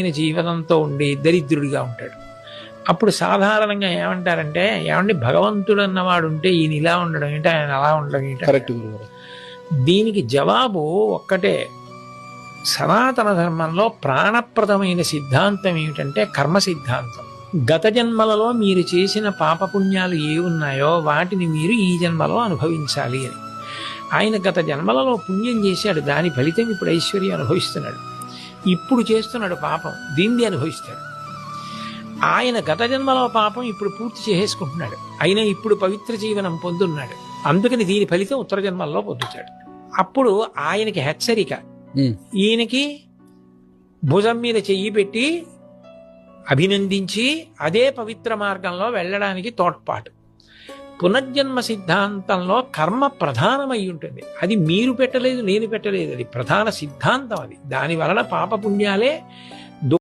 ఆయన జీవనంతో ఉండి దరిద్రుడిగా ఉంటాడు. అప్పుడు సాధారణంగా ఏమంటారంటే ఏమండి భగవంతుడు అన్నవాడు ఉంటే ఈయన ఇలా ఉండడం ఏంటి ఆయన అలా ఉండడం ఏంటి కరెక్ట్ దీనికి జవాబు ఒక్కటే. సనాతన ధర్మంలో ప్రాణప్రదమైన సిద్ధాంతం ఏమిటంటే కర్మ సిద్ధాంతం. గత జన్మలలో మీరు చేసిన పాపపుణ్యాలు ఏ ఉన్నాయో వాటిని మీరు ఈ జన్మలో అనుభవించాలి అని. ఆయన గత జన్మలలో పుణ్యం చేశాడు దాని ఫలితం ఇప్పుడు ఐశ్వర్యం అనుభవిస్తున్నాడు. ఇప్పుడు చేస్తున్నాడు పాపం. దీన్ని అనుభవిస్తాడు. ఆయన గత జన్మలో పాపం ఇప్పుడు పూర్తి చేసేసుకుంటున్నాడు. అయినా ఇప్పుడు పవిత్ర జీవనం పొందున్నాడు. అందుకని దీని ఫలితం ఉత్తర జన్మల్లో పొందుతాడు. అప్పుడు ఆయనకి హెచ్చరిక. ఈయనకి భుజం మీద చెయ్యి పెట్టి అభినందించి అదే పవిత్ర మార్గంలో వెళ్ళడానికి తోడ్పాటు. పునర్జన్మ సిద్ధాంతంలో కర్మ ప్రధానమై ఉంటుంది. అది మీరు పెట్టలేదు నేను పెట్టలేదు. అది ప్రధాన సిద్ధాంతం అది. దాని వలన పాపపుణ్యాలే